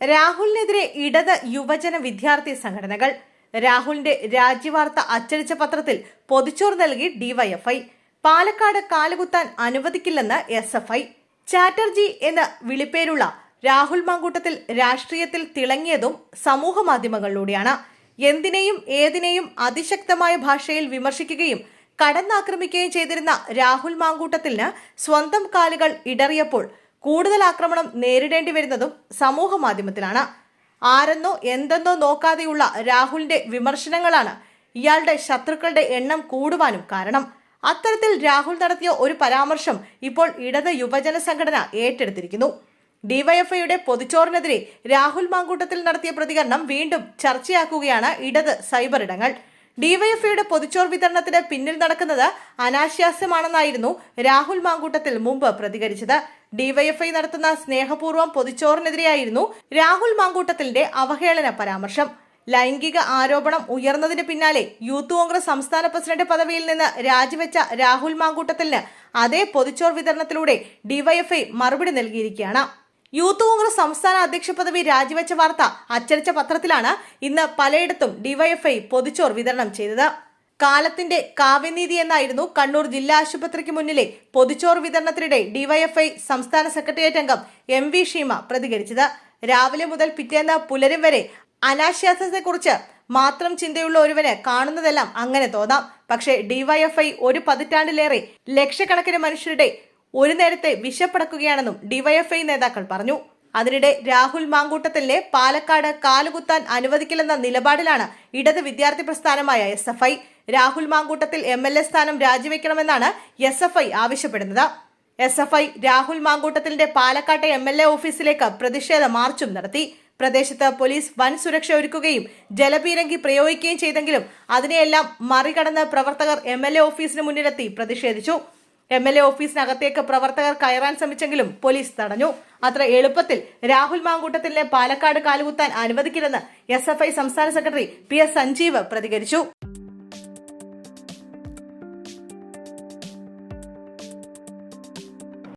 രാഹുലിനെതിരെ ഇടത് യുവജന വിദ്യാർത്ഥി സംഘടനകൾ. രാഹുലിന്റെ രാജ്യവാർത്ത അച്ചടിച്ച പത്രത്തിൽ പൊതിച്ചോർ നൽകി ഡിവൈഎഫ്ഐ. പാലക്കാട് കാലുകുത്താൻ അനുവദിക്കില്ലെന്ന് എസ് എഫ് ഐ ചാറ്റർജി എന്ന വിളിപ്പേരുള്ള രാഹുൽ മാങ്കൂട്ടത്തിൽ രാഷ്ട്രീയത്തിൽ തിളങ്ങിയതും സമൂഹ മാധ്യമങ്ങളിലൂടെയാണ്. എന്തിനേയും ഏതിനേയും അതിശക്തമായ ഭാഷയിൽ വിമർശിക്കുകയും കടന്നാക്രമിക്കുകയും ചെയ്തിരുന്ന രാഹുൽ മാങ്കൂട്ടത്തിന് സ്വന്തം കാലുകൾ ഇടറിയപ്പോൾ കൂടുതൽ ആക്രമണം നേരിടേണ്ടി വരുന്നതും സമൂഹ മാധ്യമത്തിലാണ്. ആരെന്നോ എന്തെന്നോ നോക്കാതെയുള്ള രാഹുലിന്റെ വിമർശനങ്ങളാണ് ഇയാളുടെ ശത്രുക്കളുടെ എണ്ണം കൂടുവാനും കാരണം. അത്തരത്തിൽ രാഹുൽ നടത്തിയ ഒരു പരാമർശം ഇപ്പോൾ ഇടത് യുവജന സംഘടന ഏറ്റെടുത്തിരിക്കുന്നു. ഡിവൈഎഫ്ഐയുടെ പൊതുച്ചോറിനെതിരെ രാഹുൽ മാങ്കൂട്ടത്തിൽ നടത്തിയ പ്രതികരണം വീണ്ടും ചർച്ചയാക്കുകയാണ് ഇടത് സൈബർ ഇടങ്ങൾ. ഡിവൈഎഫ്ഐയുടെ പൊതുച്ചോർ വിതരണത്തിന് പിന്നിൽ നടക്കുന്നത് അനാശാസ്യമാണെന്നായിരുന്നു രാഹുൽ മാങ്കൂട്ടത്തിൽ മുമ്പ് പ്രതികരിച്ചത്. ഡിവൈഎഫ്ഐ നടത്തുന്ന സ്നേഹപൂർവം പൊതിച്ചോറിനെതിരെയായിരുന്നു രാഹുൽ മാങ്കൂട്ടത്തിന്റെ അവഹേളന പരാമർശം. ലൈംഗിക ആരോപണം ഉയർന്നതിന് പിന്നാലെ യൂത്ത് കോൺഗ്രസ് സംസ്ഥാന പ്രസിഡന്റ് പദവിയിൽ നിന്ന് രാജിവെച്ച രാഹുൽ മാങ്കൂട്ടത്തിന് അതേ പൊതിച്ചോർ വിതരണത്തിലൂടെ ഡിവൈഎഫ്ഐ മറുപടി നൽകിയിരിക്കുകയാണ്. യൂത്ത് കോൺഗ്രസ് സംസ്ഥാന അധ്യക്ഷ പദവി രാജിവെച്ച വാർത്ത അച്ചടിച്ച പത്രത്തിലാണ് ഇന്ന് പലയിടത്തും ഡിവൈഎഫ്ഐ പൊതിച്ചോർ വിതരണം ചെയ്തത്. കാലത്തിന്റെ കാവ്യനീതി എന്നായിരുന്നു കണ്ണൂർ ജില്ലാ ആശുപത്രിക്ക് മുന്നിലെ പൊതിച്ചോർ വിതരണത്തിനിടെ ഡിവൈഎഫ്ഐ സംസ്ഥാന സെക്രട്ടേറിയറ്റ് അംഗം എം വി ഷീമ പ്രതികരിച്ചത്. രാവിലെ മുതൽ പിറ്റേന്ന് പുലരും വരെ അനാശ്വാസത്തെക്കുറിച്ച് മാത്രം ചിന്തയുള്ള ഒരുവന് കാണുന്നതെല്ലാം അങ്ങനെ തോന്നാം. പക്ഷേ ഡിവൈഎഫ്ഐ ഒരു പതിറ്റാണ്ടിലേറെ ലക്ഷക്കണക്കിന് മനുഷ്യരുടെ ഒരു നേരത്തെ വിശപ്പടക്കുകയാണെന്നും ഡിവൈഎഫ്ഐ നേതാക്കൾ പറഞ്ഞു. അതിനിടെ രാഹുൽ മാങ്കൂട്ടത്തിലെ പാലക്കാട് കാലുകുത്താൻ അനുവദിക്കില്ലെന്ന നിലപാടിലാണ് ഇടത് വിദ്യാർത്ഥി പ്രസ്ഥാനമായ S Rahul Mamkootathil M L A സ്ഥാനം രാജിവെക്കണമെന്നാണ് എസ് എഫ് ഐ ആവശ്യപ്പെടുന്നത്. എസ് എഫ് ഐ രാഹുൽ മാങ്കൂട്ടത്തിന്റെ പാലക്കാട്ടെ എം എൽ എ ഓഫീസിലേക്ക് പ്രതിഷേധ മാർച്ചും നടത്തി. പ്രദേശത്ത് പോലീസ് വൻ സുരക്ഷ ഒരുക്കുകയും ജലപീരങ്കി പ്രയോഗിക്കുകയും ചെയ്തെങ്കിലും അതിനെയെല്ലാം മറികടന്ന് പ്രവർത്തകർ എം എൽ എ ഓഫീസിന് മുന്നിലെത്തി പ്രതിഷേധിച്ചു. എം എൽ എ ഓഫീസിനകത്തേക്ക് പ്രവർത്തകർ കയറാൻ ശ്രമിച്ചെങ്കിലും പോലീസ് തടഞ്ഞു. അത്ര എളുപ്പത്തിൽ രാഹുൽ മാങ്കൂട്ടത്തിലെ പാലക്കാട് കാലുകുത്താൻ അനുവദിക്കില്ലെന്ന് എസ് എഫ് ഐ സംസ്ഥാന സെക്രട്ടറി പി എസ് സഞ്ജീവ് പ്രതികരിച്ചു.